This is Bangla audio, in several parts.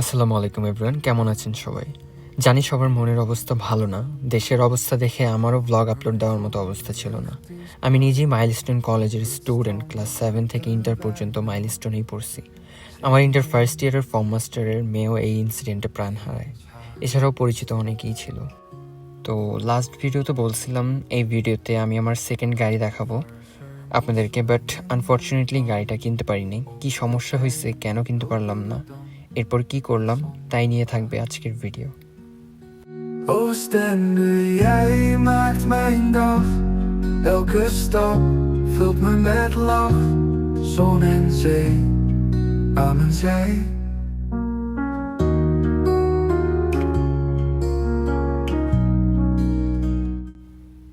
আসসালামু আলাইকুম এভরিওয়ান কেমন আছেন সবাই? জানি সবার মনের অবস্থা ভালো না। দেশের অবস্থা দেখে আমারও ব্লগ আপলোড দেওয়ার মতো অবস্থা ছিল না। আমি নিজেই মাইলস্টোন কলেজের স্টুডেন্ট ক্লাস সেভেন থেকে ইন্টার পর্যন্ত মাইলস্টোনেই পড়ছি। আমার ইন্টার ফার্স্ট ইয়ারের ফর্ম মাস্টারের মেয়েও এই ইনসিডেন্টে প্রাণ হারায়। এছাড়াও পরিচিত অনেকেই ছিল। তো লাস্ট ভিডিওতে বলছিলাম, এই ভিডিওতে আমি আমার সেকেন্ড গাড়ি দেখাবো। আপনাদেরকে বাট আনফর্চুনেটলি গাড়িটা কিনতে পারিনি। কি সমস্যা হয়েছে কেন কিনতে পারলাম না? এরপর কি করলাম তাই নিয়ে থাকবে আজকের ভিডিও.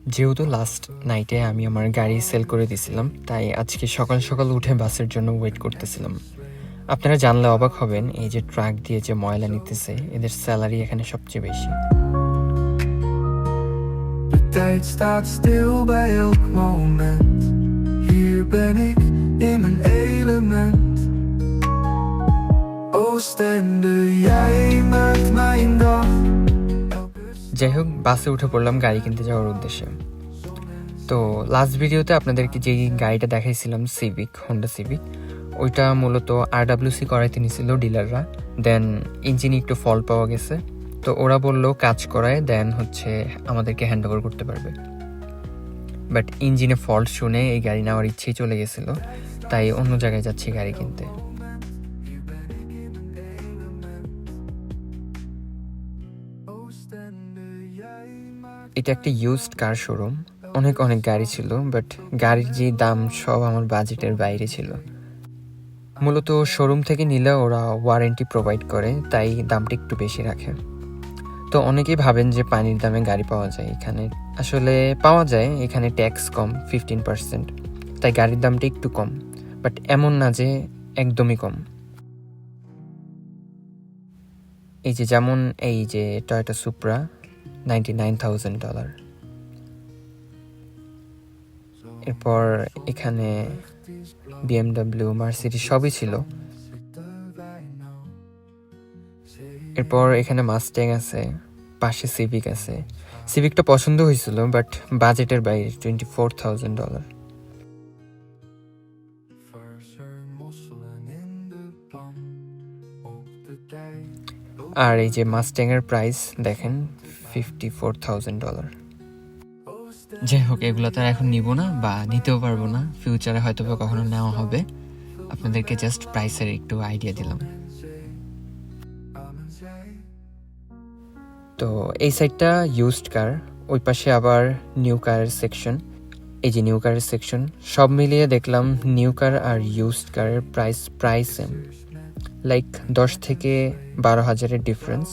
যেহেতু লাস্ট নাইটে আমি আমার গাড়ি সেল করে দিয়েছিলাম তাই আজকে সকাল সকাল উঠে বাসের জন্য ওয়েট করতেছিলাম আপনারা জানলে অবাক হবেন এই যে ট্রাক দিয়ে যে ময়লা নিতেছে এদের স্যালারি এখানে সবচেয়ে বেশি De tijd staat stil bij elk moment. Hier ben ik in mijn element. Oostende, jij maakt mijn dag. যাই হোক বাসে উঠে পড়লাম গাড়ি কিনতে যাওয়ার উদ্দেশ্যে তো লাস্ট ভিডিওতে আপনাদেরকে যেই গাড়িটা দেখাইছিলাম সিভিক হন্ডা সিভিক ওইটা মূলত আর ডাব্লিউসি করাইতে নিছিল ডিলাররা। দেন ইঞ্জিনে একটু ফল পাওয়া গেছে। তো ওরা বলল, কাজ করায় দেন হচ্ছে আমাদেরকে হ্যান্ড ওভার করতে পারবে। বাট ইঞ্জিনে ফল্ট শুনে এই গাড়ি নেওয়ার ইচ্ছেই চলে গেছিল। তাই অন্য জায়গায় যাচ্ছি গাড়ি কিনতে। এটা একটা ইউজড কার শোরুম অনেক অনেক গাড়ি ছিল বাট গাড়ির যে দাম সব আমার বাজেটের বাইরে ছিল। মূলত শোরুম থেকে নিলে ওরা ওয়ারেন্টি প্রোভাইড করে, তাই দামটা একটু বেশি রাখে। তো অনেকেই ভাবেন যে পানির দামে গাড়ি পাওয়া যায় এখানে। আসলে পাওয়া যায়, এখানে ট্যাক্স কম ফিফটিন পার্সেন্ট তাই গাড়ির দামটা একটু কম বাট এমন না যে একদমই কম। এই যে যেমন এই যে Toyota Supra ninety nine thousand dollar এরপর এখানে বিএমডাব্লিউ মার্সিডি সবই ছিল। এরপর এখানে মাস্ট্যাং আছে, পাশে সিভিক আছে। সিভিকটা পছন্দ হয়েছিল বাট বাজেটের বাইরে টোয়েন্টি ফোর থাউজেন্ড ডলার. আর এই যে মাস্ট্যাংয়ের প্রাইস দেখেন ফিফটি ফোর থাউজেন্ড ডলার যাই হোক, এগুলো তো আর এখন নিব না বা নিতেও পারব না। ফিউচারে হয়তো বা কখনো নেওয়া হবে। আপনাদেরকে জাস্ট প্রাইসের একটু আইডিয়া দিলাম. তো এই সাইডটা ইউজড কার ওই পাশে আবার নিউ কারের সেকশন এই যে নিউ কারের সেকশন সব মিলিয়ে দেখলাম নিউ কার আর ইউজড কারের প্রাইস প্রায় সেম লাইক দশ থেকে বারো হাজারের ডিফারেন্স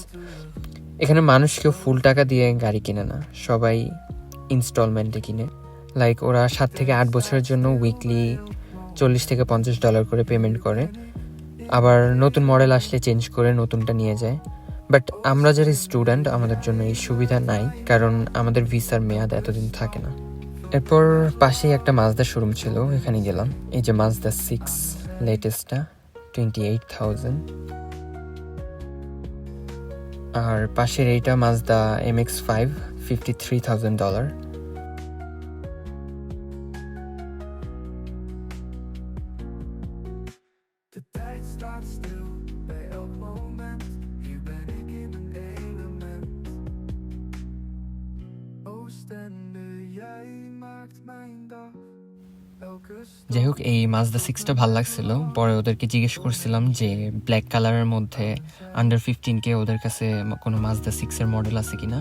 এখানে মানুষ কেউ ফুল টাকা দিয়ে গাড়ি কিনে না। সবাই ইনস্টলমেন্টে কিনে। লাইক ওরা সাত থেকে আট বছরের জন্য উইকলি চল্লিশ থেকে পঞ্চাশ ডলার করে পেমেন্ট করে। আবার নতুন মডেল আসলে চেঞ্জ করে নতুনটা নিয়ে যায়। বাট আমরা যারা স্টুডেন্ট আমাদের জন্য এই সুবিধা নাই। কারণ আমাদের ভিসার মেয়াদ এতদিন থাকে না। এরপর পাশেই একটা মাজদা শোরুম ছিল এখানে গেলাম। এই যে মাজদা সিক্স লেটেস্টটা টোয়েন্টি এইট থাউজেন্ড আর পাশের এইটা Mazda M X five fifty three thousand dollar De tijd staat stil bij elk moment. Hier ben ik in mijn element. Oostende, jij maakt mijn dag. Elke stap. যাই হোক এই মাজদা সিক্সটা ভালো লাগছিল পরে ওদেরকে জিজ্ঞেস করছিলাম যে ব্ল্যাক কালারের মধ্যে আন্ডার ফিফটিনকে ওদের কাছে কোনো মাজদা সিক্সের মডেল আছে কিনা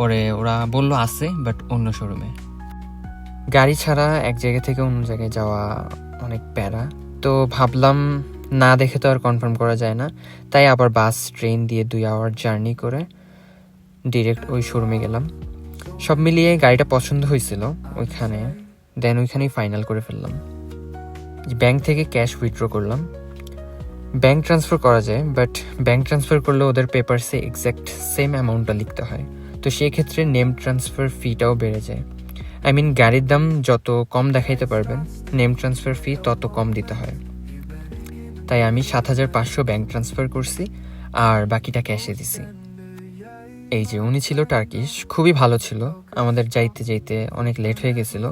পরে ওরা বলল, আছে বাট অন্য শোরুমে গাড়ি ছাড়া এক জায়গা থেকে অন্য জায়গায় যাওয়া অনেক প্যারা। তো ভাবলাম, না দেখে তো আর কনফার্ম করা যায় না। তাই আবার বাস ট্রেন দিয়ে দুই আওয়ার জার্নি করে ডিরেক্ট ওই শোরুমে গেলাম। সব মিলিয়ে গাড়িটা পছন্দ হয়েছিল, ওইখানে। দেন ওইখানেই ফাইনাল করে ফেললাম। ব্যাংক থেকে ক্যাশ উইথড্র করলাম। ব্যাংক ট্রান্সফার করা যায় বাট ব্যাংক ট্রান্সফার করলে ওদের পেপারসে এক্স্যাক্ট সেম অ্যামাউন্টটা লিখতে হয়। তো সেই ক্ষেত্রে নেম ট্রান্সফার ফিটাও বেড়ে যায়। আই মিন গাড়ির দাম যত কম দেখাইতে পারবেন নেম ট্রান্সফার ফি তত কম দিতে হয়। তাই আমি সাত হাজার পাঁচশো ব্যাংক ট্রান্সফার করছি, আর বাকিটা ক্যাশে দিছি। এই যে উনি ছিল টার্কিশ খুবই ভালো ছিল। আমাদের যাইতে যাইতে অনেক লেট হয়ে গেছিল,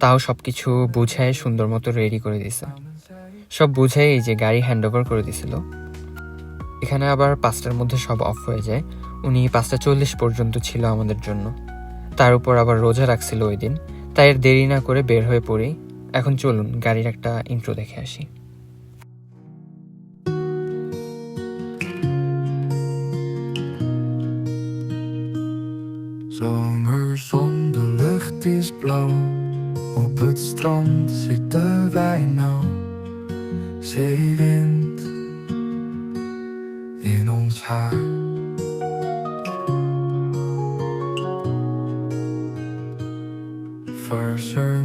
তাও সব কিছু বুঝায় সুন্দর মতো রেডি করে দিছে। সব বুঝাই এই যে গাড়ি হ্যান্ড ওভার করে দিছিল। এখানে আবার পাঁচটার মধ্যে সব অফ হয়ে যায়। উনি পাঁচটা চল্লিশ পর্যন্ত ছিল আমাদের জন্য তার উপর আবার রোজা রাখছিল ওই দিন তাই আর দেরি না করে বের হয়ে পড়ি এখন চলুন গাড়ির একটা ইন্ট্রো দেখে আসি Zomerzon, de lucht is blauw. Op het strand zitten wij nou. Zeewind in ons haar.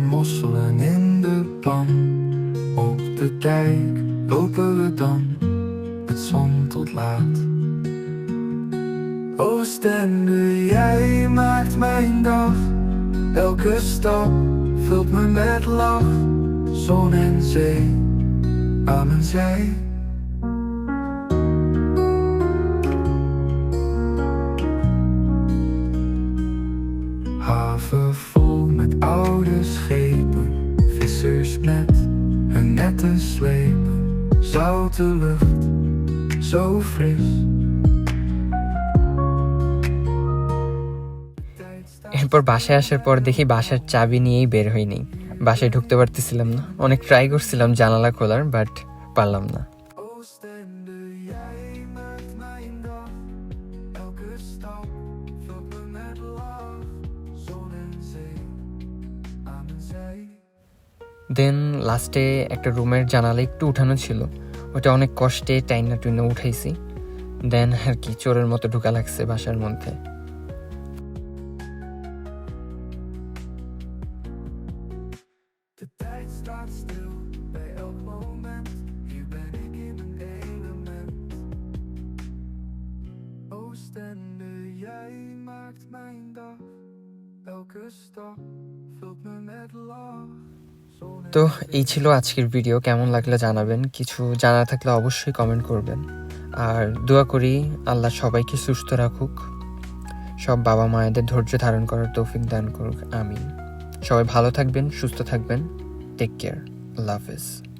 Mosselen in de pan. Op de dijk lopen we dan. Het zon tot laat. Oostende, jij maakt mijn dag. Elke stap vult me met lach. Zon en zee aan mijn zij. Hun sleep, slepen. Zoute lucht, zo fris. এরপর বাসায় আসার পর দেখি বাসার চাবি নিয়েই বের হইনি বাসায় ঢুকতে পারতেছিলাম না অনেক ট্রাই করছিলাম জানালা খোলার বাট পারলাম না দেন লাস্টে একটা রুমের জানালে একটু উঠানো ছিল। ওটা অনেক কষ্টে টাইনা টুইনা উঠাইছি। দেন আর কি, চোরের মতো ঢুকা লাগছে বাসার মধ্যে। Filled me with love. তো এই ছিল আজকের ভিডিও কেমন লাগলে জানাবেন। কিছু জানা থাকলে অবশ্যই কমেন্ট করবেন। আর দোয়া করি আল্লাহ সবাইকে সুস্থ রাখুক। সব বাবা মায়েদের ধৈর্য ধারণ করার তৌফিক দান করুক। আমি সবাই ভালো থাকবেন, সুস্থ থাকবেন। টেক কেয়ার আল্লাহ হাফেজ।